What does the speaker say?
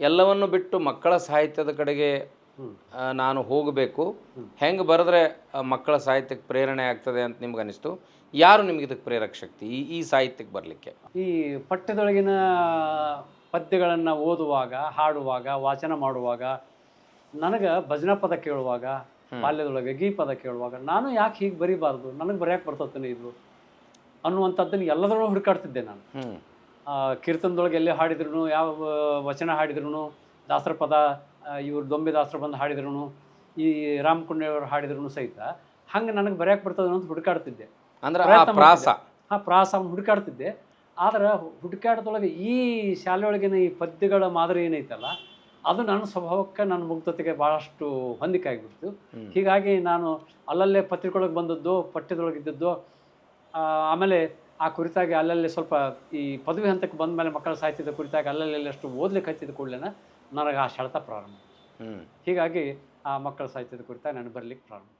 ಎಲ್ಲವನ್ನು ಬಿಟ್ಟು ಮಕ್ಕಳ ಸಾಹಿತ್ಯದ ಕಡೆಗೆ ನಾನು ಹೋಗಬೇಕು. ಹೆಂಗೆ ಬರೆದ್ರೆ ಮಕ್ಕಳ ಸಾಹಿತ್ಯಕ್ಕೆ ಪ್ರೇರಣೆ ಆಗ್ತದೆ ಅಂತ ನಿಮ್ಗೆ ಅನ್ನಿಸ್ತು ಯಾರು ನಿಮಗೆ ಇದಕ್ಕೆ ಪ್ರೇರಕ ಶಕ್ತಿ ಈ ಈ ಸಾಹಿತ್ಯಕ್ಕೆ ಬರಲಿಕ್ಕೆ? ಈ ಪಠ್ಯದೊಳಗಿನ ಪದ್ಯಗಳನ್ನು ಓದುವಾಗ ಹಾಡುವಾಗ ವಾಚನ ಮಾಡುವಾಗ ನನಗೆ ಭಜನಾ ಪದ ಕೇಳುವಾಗ ಬಾಲ್ಯದೊಳಗೆ ಗೀ ಪದ ಕೇಳುವಾಗ ನಾನು ಯಾಕೆ ಹೀಗೆ ಬರೀಬಾರ್ದು? ನನಗೆ ಬರೆಯಕ್ಕೆ ಬರ್ತದೆ ಇದು ಅನ್ನುವಂಥದ್ದನ್ನು ಎಲ್ಲದರಲ್ಲೂ ಹುಡುಕಾಡ್ತಿದ್ದೆ ನಾನು. ಕೀರ್ತನದೊಳಗೆ ಎಲ್ಲಿ ಹಾಡಿದ್ರು ಯಾವ ವಚನ ಹಾಡಿದ್ರು ದಾಸರ ಪದ ಇವರು ದೊಂಬೆ ದಾಸರು ಬಂದು ಹಾಡಿದ್ರು ಈ ರಾಮಕುಂಡೆಯವರು ಹಾಡಿದ್ರು ಸಹಿತ ಹಂಗೆ ನನಗೆ ಬರೆಯಕ್ಕೆ ಬರ್ತದೆ ಅಂತ ಹುಡುಕಾಡ್ತಿದ್ದೆ. ಅಂದ್ರೆ ಪ್ರಾಸ. ಆ ಪ್ರಾಸವನ್ನು ಹುಡುಕಾಡ್ತಿದ್ದೆ. ಆದ್ರೆ ಹುಡುಕಾಟದೊಳಗೆ ಈ ಶಾಲೆಯೊಳಗಿನ ಈ ಪದ್ಯಗಳ ಮಾದರಿ ಏನೈತಲ್ಲ ಅದು ನನ್ನ ಸ್ವಭಾವಕ್ಕೆ ನನ್ನ ಮುಗ್ಧತೆಗೆ ಭಾಳಷ್ಟು ಹೊಂದಿಕೆ ಆಗಿಬಿಡ್ತು. ಹೀಗಾಗಿ ನಾನು ಅಲ್ಲಲ್ಲೇ ಪತ್ರಿಕೆಯೊಳಗೆ ಬಂದದ್ದು ಪಠ್ಯದೊಳಗಿದ್ದದ್ದು ಆಮೇಲೆ ಆ ಕುರಿತಾಗಿ ಅಲ್ಲಲ್ಲಿ ಸ್ವಲ್ಪ ಈ ಪದವಿ ಹಂತಕ್ಕೆ ಬಂದ ಮೇಲೆ ಮಕ್ಕಳ ಸಾಹಿತ್ಯದ ಕುರಿತಾಗಿ ಅಲ್ಲಲ್ಲಿ ಅಷ್ಟು ಓದ್ಲಿಕ್ಕೆ ಹಚ್ಚಿದ ಕೂಡಲೇ ನನಗೆ ಆ ಸೆಳೆತ ಪ್ರಾರಂಭ. ಹೀಗಾಗಿ ಆ ಮಕ್ಕಳ ಸಾಹಿತ್ಯದ ಕುರಿತಾಗಿ ನಾನು ಬರಲಿಕ್ಕೆ ಪ್ರಾರಂಭ